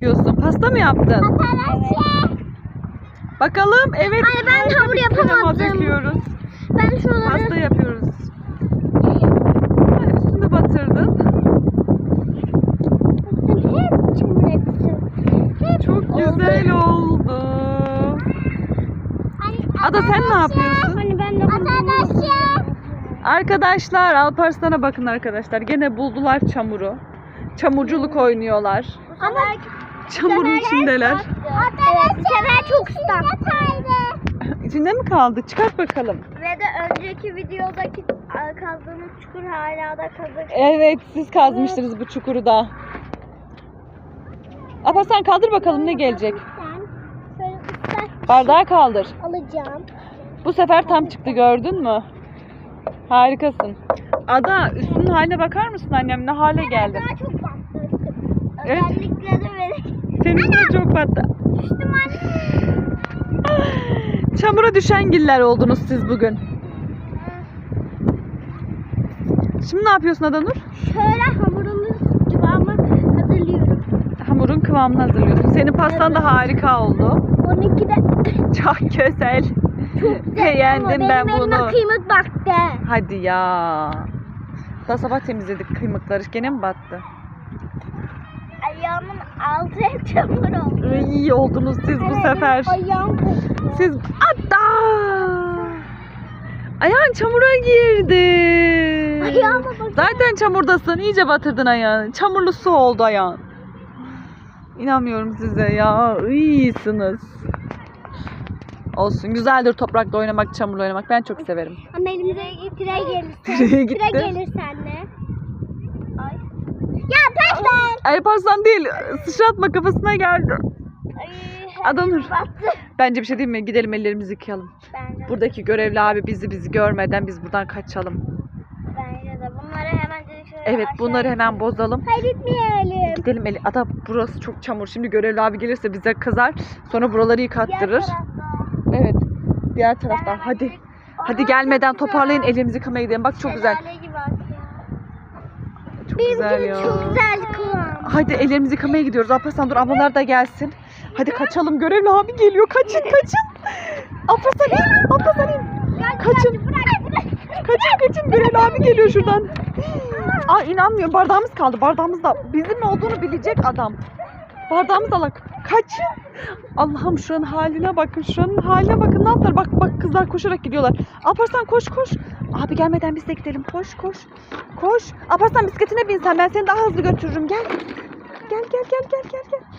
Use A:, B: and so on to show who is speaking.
A: Yapıyorsun. Pasta mı yaptın?
B: Arkadaşlar.
A: Bakalım. Evet.
B: Ay, ben hamur yapamadım.
A: döküyoruz.
B: Ben şuraları
A: Pasta yapıyoruz. Ha, Üstünü batırdın. Çok güzel oldu. Ada sen ne yapıyorsun?
B: Hani ben de Arkadaşlar.
A: Arkadaşlar Alparslan'a bakın arkadaşlar. Gene buldular çamuru. Çamurculuk oynuyorlar.
B: Ama
A: Çamurun içindeler.
B: Evet, bu sefer çok ıslak.
A: İçinde mi kaldı? Çıkart bakalım.
B: Ve de önceki videodaki kazdığımız çukur hala da kazık.
A: Evet siz kazmıştınız bu çukuru da. Alparslan kaldır bakalım ne gelecek. Bardağı kaldır.
B: alacağım.
A: Bu sefer tam çıktı gördün mü? Harikasın. Ada üstünün haline bakar mısın annem ne hale geldi?
B: Daha çok baktı.
A: Evet.
B: Özellikle de böyle.
A: Senin de çok battı.
B: Düştüm anne.
A: Çamura düşen giller oldunuz siz bugün. Şimdi ne yapıyorsun Adanur?
B: Şöyle hamurumuz kıvamı hazırlıyorum.
A: Hamurun kıvamını hazırlıyorsun. Senin pastan da harika oldu.
B: 12'de
A: Çok güzel. Beğendim ben
B: benim
A: bunu.
B: elime kıymık baktı.
A: Hadi ya. Daha sabah temizledik kıymıkları. Gene mi battı?
B: Ayağımın altı çamur oldu.
A: İyi oldunuz siz bu sefer.
B: Ayağım koktu.
A: Siz Ada! Ayağın çamura girdi.
B: Ayağıma bakın.
A: Zaten çamurdasın. İyice batırdın ayağını. Çamurlu su oldu ayağın. İnanmıyorum size ya. İyisiniz. Olsun. Güzeldir toprakla oynamak, çamurla oynamak. Ben çok severim.
B: Ama elimize tire gelirse.
A: Tire gitti.
B: Tire gelirse anne. Ay. Ya pekler.
A: Ay parsan değil. Sıçratma kafasına geldi. Adanur. Bence bir şey değil mi? Gidelim ellerimizi yıkayalım.
B: Bence de.
A: Buradaki görevli abi bizi bizi görmeden biz buradan kaçalım.
B: Bence de. Bunları hemen şöyle
A: Evet
B: aşağı-
A: bunları hemen bozalım.
B: Hayır gitmeyelim.
A: Gidelim eli. Ada burası çok çamur. Şimdi görevli abi gelirse bize kızar. Sonra buraları yıkattırır. Evet. Diğer taraftan. Hadi. Hadi gelmeden toparlayın elimizi yıkamaya gidelim. Bak çok güzel.
B: Şelale gibi.
A: Çok
B: Benimki
A: güzel ya.
B: çok güzel kıvam.
A: Hadi ellerimizi yıkamaya gidiyoruz. Alparslan dur ablalar da gelsin. Hadi kaçalım. Görevli abi geliyor. Kaçın kaçın. Alparslan in. Alparslan in. Kaçın. Kaçın kaçın. Görevli abi geliyor şuradan. Aa inanmıyorum. Bardağımız kaldı. Bardağımız da bizim ne olduğunu bilecek adam. Bardağımız da bak. Kaçın. Allah'ım şuranın haline bakın. Şuranın haline bakın. Ne yaptılar? Bak bak kızlar koşarak gidiyorlar. Alparslan koş koş. Abi gelmeden biz de gidelim. Koş koş. Koş. Alparslan bisikletine bin sen. Ben seni daha hızlı götürürüm. Gel. Gel gel gel gel gel gel.